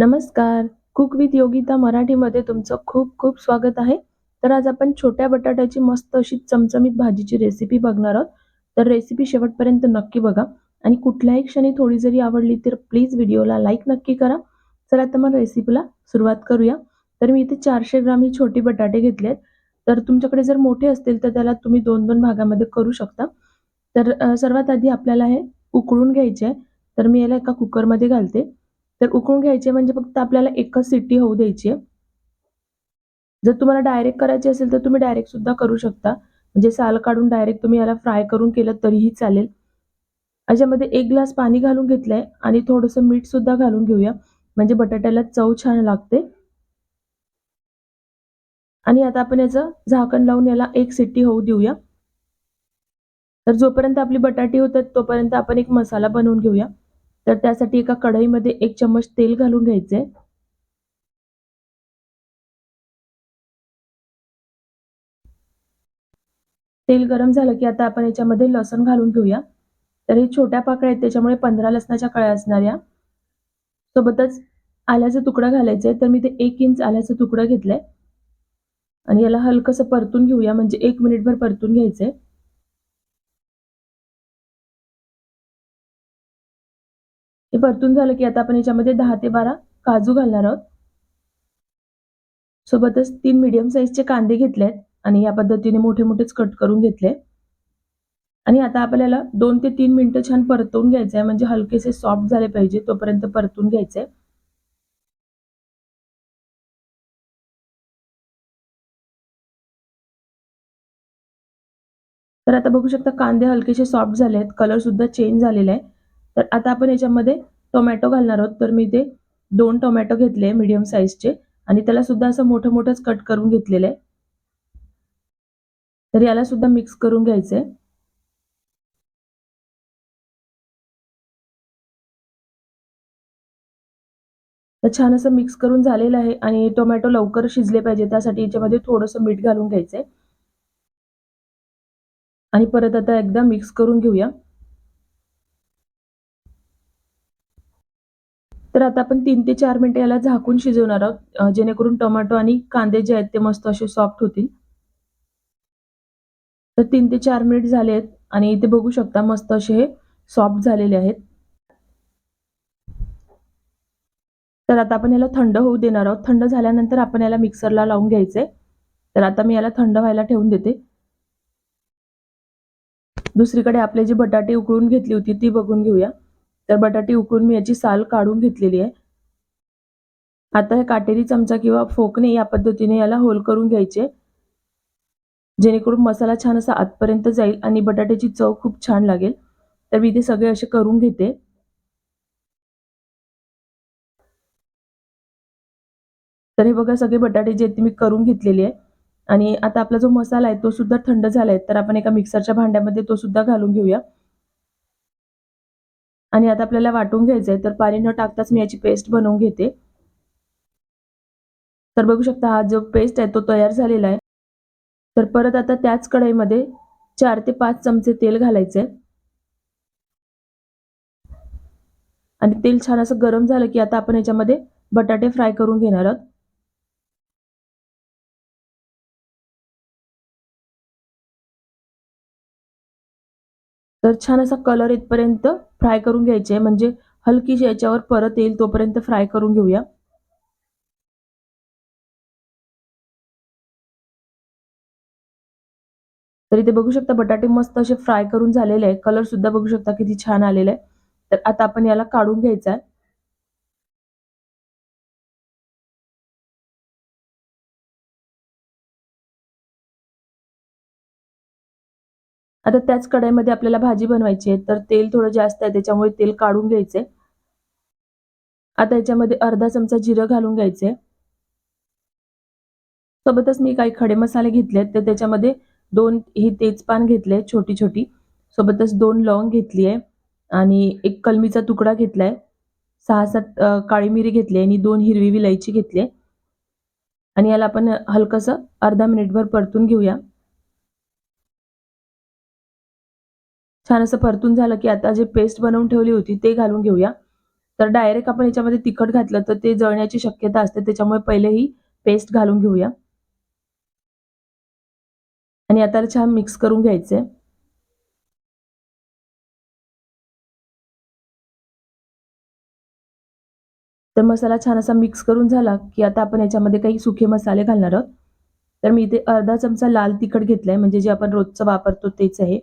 नमस्कार. Cook with Yogita मराठीमध्ये तुमचं खूप खूप स्वागत आहे. तर आज आपण छोट्या बटाट्याची मस्त अशी चमचमीत भाजीची रेसिपी बघणार आहोत. तर रेसिपी शेवटपर्यंत नक्की बघा. आणि कुठल्याही क्षणी थोडी जरी आवडली तर प्लीज व्हिडिओला लाईक नक्की करा. चला तर मग रेसिपीला सुरुवात करूया. तर मी इथे चारशे ग्राम ही छोटी बटाटे घेतले आहेत. तर तुमच्याकडे जर मोठे असतील तर त्याला तुम्ही दोन दोन भागामध्ये करू शकता. तर सर्वात आधी आपल्याला हे उकळून घ्यायचे आहे. तर मी याला एका कुकरमध्ये घालते. तर उकळून घ्यायचे म्हणजे फक्त आपल्याला एकच सिटी होऊ द्यायची आहे. जर तुम्हाला डायरेक्ट करायची असेल तर तुम्ही डायरेक्ट सुद्धा करू शकता. म्हणजे साल काढून डायरेक्ट तुम्ही याला फ्राय करून केलं तरीही चालेल. याच्यामध्ये एक ग्लास पाणी घालून घेतलंय आणि थोडंसं मीठ सुद्धा घालून घेऊया. म्हणजे बटाट्याला चव छान लागते. आणि आता आपण याचं झाकण लावून याला एक सिट्टी होऊ देऊया. तर जोपर्यंत आपली बटाटी होतात तोपर्यंत आपण एक मसाला बनवून घेऊया. तर त्यासाठी एका कढईमध्ये एक चम्मच तेल घालून घ्यायचे. तेल गरम झालं की आता आपण याच्यामध्ये लसण घालून घेऊया. तर हे छोट्या पाकळ्या आहेत त्याच्यामुळे पंधरा लसणाच्या कळ्या असणाऱ्या सोबतच आल्याचा तुकडा घालायचा आहे तर मी ते एक इंच आल्याचा तुकडा घेतलाय. आणि याला हलकंसं परतून घेऊया म्हणजे एक मिनिटभर परतून घ्यायचंय. हे परतून झालं की आता आपण याच्यामध्ये दहा ते बारा काजू घालणार आहोत. सोबतच तीन मिडियम साईजचे कांदे घेतलेत आणि या पद्धतीने मोठे मोठेच कट करून घेतले. आणि आता आपल्याला दोन ते तीन मिनिटं छान परतवून घ्यायचं आहे म्हणजे हलकेसे सॉफ्ट झाले पाहिजे तोपर्यंत परतून घ्यायचंय. तर आता बघू शकता कांदे हलकेसे सॉफ्ट झाले आहेत कलर सुद्धा चेंज झालेला आहे. तर आता आपण याच्यामध्ये टोमॅटो घालणार आहोत. तर मी ते दोन टोमॅटो घेतले मीडियम साईजचे आणि त्याला सुद्धा असं मोठं मोठंच कट करून घेतलेलं आहे. तर याला सुद्धा मिक्स करून घ्यायचंय तर छान असं मिक्स करून झालेलं आहे आणि टोमॅटो लवकर शिजले पाहिजे त्यासाठी याच्यामध्ये थोडंसं मीठ घालून घ्यायचंय आणि परत आता एकदा मिक्स करून घेऊया. तर आता आपण तीन ते चार मिनिटं याला झाकून शिजवणार आहोत. जेणेकरून टोमॅटो आणि कांदे जे आहेत ते मस्त असे सॉफ्ट होतील. तर तीन ते चार मिनिट झाले आहेत आणि इथे बघू शकता मस्त असे हे सॉफ्ट झालेले आहेत. तर आता आपण याला थंड होऊ देणार आहोत. थंड झाल्यानंतर आपण याला मिक्सरला लावून घ्यायचंय. तर आता मी याला थंड व्हायला ठेवून देते. दुसरीकडे आपले जी बटाटे उकळून घेतली होती ती बघून घेऊया. तर बटाटे उकळून मी याची साल काढून घेतलेली आहे. आता हे काटेरी चमचा किंवा फोकने या पद्धतीने याला होल करून घ्यायचे. जेणेकरून मसाला छान असा आतपर्यंत जाईल आणि बटाट्याची चव खूप छान लागेल. तर मी ते सगळे असे करून घेते. तर हे बघा सगळे बटाटे जे मी करून घेतलेले आहे. आणि आता आपला जो मसाला आहे तो सुद्धा थंड झालाय. तर आपण एका मिक्सरच्या भांड्यामध्ये तो सुद्धा घालून घेऊया. आणि आता आपल्याला वाटून घ्यायचंय तर पाणी न टाकताच मी याची पेस्ट बनवून घेते. तर बघू शकता हा जो पेस्ट आहे तो तयार झालेला आहे. तर परत आता त्याच कढईमध्ये चार ते पाच चमचे तेल घालायचंय. आणि तेल छान असं गरम झालं की आता आपण याच्यामध्ये बटाटे फ्राय करून घेणार आहोत. तर छान असा कलर इथपर्यंत फ्राय करून घ्यायचे. म्हणजे हलकीशी याच्यावर परत येईल तोपर्यंत फ्राय करून घेऊया. तर इथे बघू शकता बटाटे मस्त असे फ्राय करून झालेले आहे कलर सुद्धा बघू शकता किती छान आलेला आहे तर आता आपण याला काढून घ्यायचा आहे. आता त्याच कढईमध्ये आपल्याला भाजी बनवायची आहे तर तेल थोडं जास्त आहे त्याच्यामुळे तेल काढून घ्यायचे आता याच्यामध्ये अर्धा चमचा जिरं घालून घ्यायचे सोबतच मी काही खडे मसाले घेतलेत तर त्याच्यामध्ये दोन ही तेजपान घेतले छोटी छोटी सोबतच दोन लवंग घेतली आहे आणि एक कलमीचा तुकडा घेतलाय. सहा सात काळी मिरी घेतली आणि दोन हिरवी विलायची घेतली आणि याला आपण हलकंसं अर्धा मिनिटभर परतून घेऊया. छान असं परतून झालं की आता जे पेस्ट बनवून ठेवली होती ते घालून घेऊया. तर डायरेक्ट आपण याच्यामध्ये तिखट घातलं तर ते जळण्याची शक्यता असते त्याच्यामुळे पहिले ही पेस्ट घालून घेऊया. आणि आता छान मिक्स करून घ्यायचे. तर मसाला छान असा मिक्स करून झाला की आता आपण याच्यामध्ये काही सुखे मसाले घालणार आहोत. तर मी इथे अर्धा चमचा लाल तिखट घेतलाय म्हणजे जे आपण रोजचं वापरतो तेच आहे.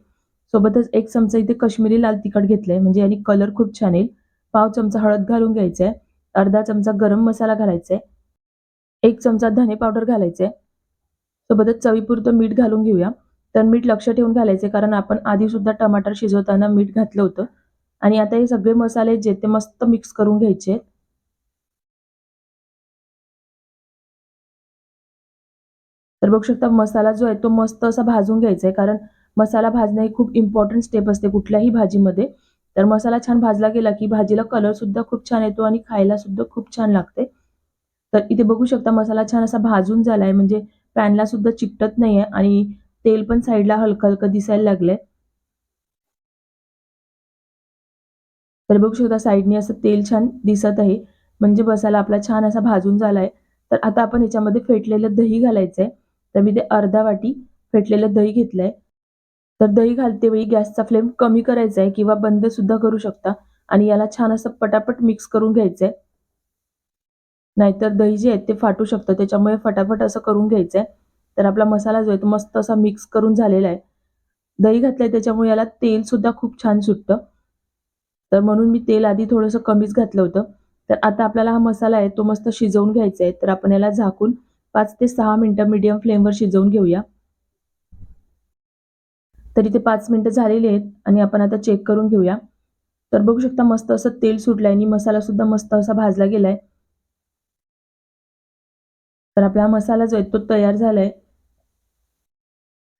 सोबतच एक चमचा इथे कश्मीरी लाल तिखट घेतलंय म्हणजे याने कलर खूप छान येईल. पाव चमचा हळद घालून घ्यायचा आहे अर्धा चमचा गरम मसाला घालायचा आहे एक चमचा धने पावडर घालायचे आहे सोबतच चवीपुरतं मीठ घालून घेऊया. तर मीठ लक्ष ठेवून घालायचे कारण आपण आधी सुद्धा टमाटर शिजवताना मीठ घातलं होतं. आणि आता हे सगळे मसाले जे ते मस्त मिक्स करून घ्यायचे तर बघू शकता मसाला जो आहे तो मस्त असा भाजून घ्यायचा आहे कारण मसाला भाजणं ही खूप इम्पॉर्टंट स्टेप असते कुठल्याही भाजीमध्ये. तर मसाला छान भाजला गेला की भाजीला कलर सुद्धा खूप छान येतो आणि खायला सुद्धा खूप छान लागते. तर इथे बघू शकता मसाला छान असा भाजून झालाय म्हणजे पॅनला सुद्धा चिकटत नाहीये आणि तेल पण साईडला हलकं हलकं दिसायला लागलंय. तर बघू शकता साईडने असं तेल छान दिसत आहे. म्हणजे मसाला आपला छान असा भाजून झालाय. तर आता आपण याच्यामध्ये फेटलेलं दही घालायचंय. तर मी ते अर्धा वाटी फेटलेलं दही घेतलंय. तर दही घालते वेळी गॅसचा फ्लेम कमी करायचा आहे किंवा बंद सुद्धा करू शकता. आणि याला छान असं पटापट मिक्स करून घ्यायचं आहे नाहीतर दही जे आहे ते फाटू शकतं. त्याच्यामुळे फटाफट असं करून घ्यायचं आहे तर आपला मसाला जो आहे तो मस्त असा मिक्स करून झालेला आहे. दही घातलंय त्याच्यामुळे याला तेल सुद्धा खूप छान सुटतं. तर म्हणून मी तेल आधी थोडंसं कमीच घातलं होतं. तर आता आपल्याला हा मसाला आहे तो मस्त शिजवून घ्यायचा आहे. तर आपण याला झाकून पाच ते सहा मिनटं मीडियम फ्लेमवर शिजवून घेऊया. तर इथे पाच मिनटं झालेली आहेत आणि आपण आता चेक करून घेऊया. तर बघू शकता मस्त असं तेल सुटलंय आणि मसाला सुद्धा मस्त असा भाजला गेलाय. तर आपला मसाला जो आहे तो तयार झालाय.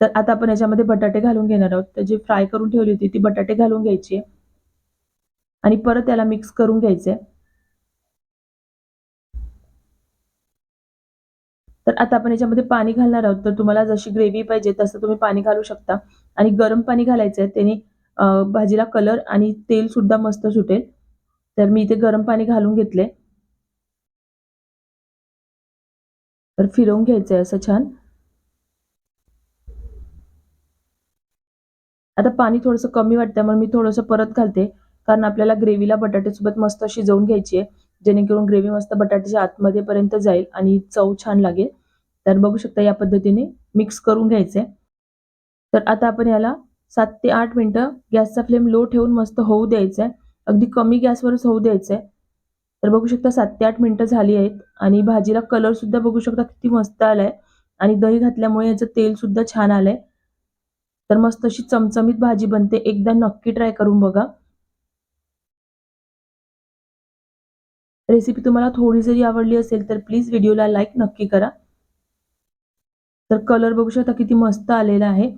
तर आता आपण याच्यामध्ये बटाटे घालून घेणार आहोत. तर जी फ्राय करून ठेवली होती ती बटाटे घालून घ्यायची आणि परत त्याला मिक्स करून घ्यायचे तर आता आपण याच्यामध्ये पाणी घालणार आहोत. तर तुम्हाला जशी ग्रेव्ही पाहिजे तसं तुम्ही पाणी घालू शकता. आणि गरम पाणी घालायचं आहे त्याने भाजीला कलर आणि तेल सुद्धा मस्त सुटेल. तर मी इथे गरम पाणी घालून घेतले तर फिरवून घ्यायचंय असं छान. आता पाणी थोडंसं कमी वाटतं मग मी थोडंसं परत घालते. कारण आपल्याला ग्रेव्हीला बटाट्यासोबत मस्त शिजवून घ्यायची आहे जेणेकरून ग्रेव्ही मस्त बटाट्याच्या आतमध्ये पर्यंत जाईल आणि चव छान लागेल. तर बघू शकता या पद्धतीने मिक्स करून घ्यायचंय तर आता आपण याला सात ते आठ मिनिटं गॅसचा फ्लेम लो ठेवून मस्त होऊ द्यायचंय अगदी कमी गॅसवरच होऊ द्यायचंय तर बघू शकता सात ते आठ मिनिटं झाली आहेत आणि भाजीला कलर सुद्धा बघू शकता किती मस्त आलाय. आणि दही घातल्यामुळे याचं तेल सुद्धा छान आलंय. तर मस्त अशी चमचमीत भाजी बनते. एकदा नक्की ट्राय करून बघा. रेसिपी तुम्हाला थोडी जरी आवडली असेल तर प्लीज व्हिडिओला लाईक नक्की करा. तर कलर बघू शकता किती मस्त आलेला आहे.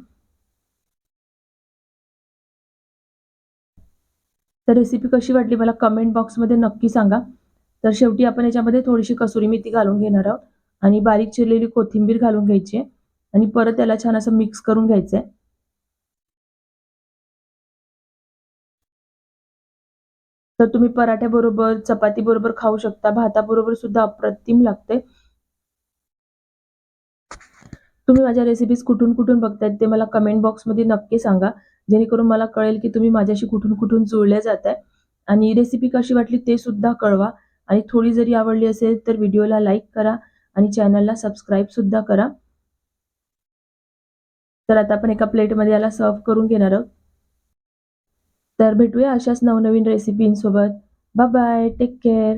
तर रेसिपी कशी वाटली मला कमेंट बॉक्समध्ये नक्की सांगा. तर शेवटी आपण याच्यामध्ये थोडीशी कसुरी मेथी घालून घेणार आहोत. आणि बारीक चिरलेली कोथिंबीर घालून घ्यायची आहे. आणि परत त्याला छान असं मिक्स करून घ्यायचं आहे तर तुम्ही पराठ्याबरोबर चपातीबरोबर खाऊ शकता. भाताबरोबर सुद्धा अप्रतिम लागते. तुम्ही माझ्या रेसिपीज कुठून कुठून बघतायत ते मला कमेंट बॉक्समध्ये नक्की सांगा. जेणेकरून मला कळेल की तुम्ही माझ्याशी कुठून कुठून जुळल्या जात आहे आणि रेसिपी कशी वाटली ते सुद्धा कळवा. आणि थोडी जरी आवडली असेल तर व्हिडिओला लाईक करा आणि चॅनलला सबस्क्राईब सुद्धा करा. तर आता आपण एका प्लेटमध्ये याला सर्व करून घेणार आहोत. तर भेटूया अशाच नवनवीन रेसिपींसोबत बाय बाय टेक केअर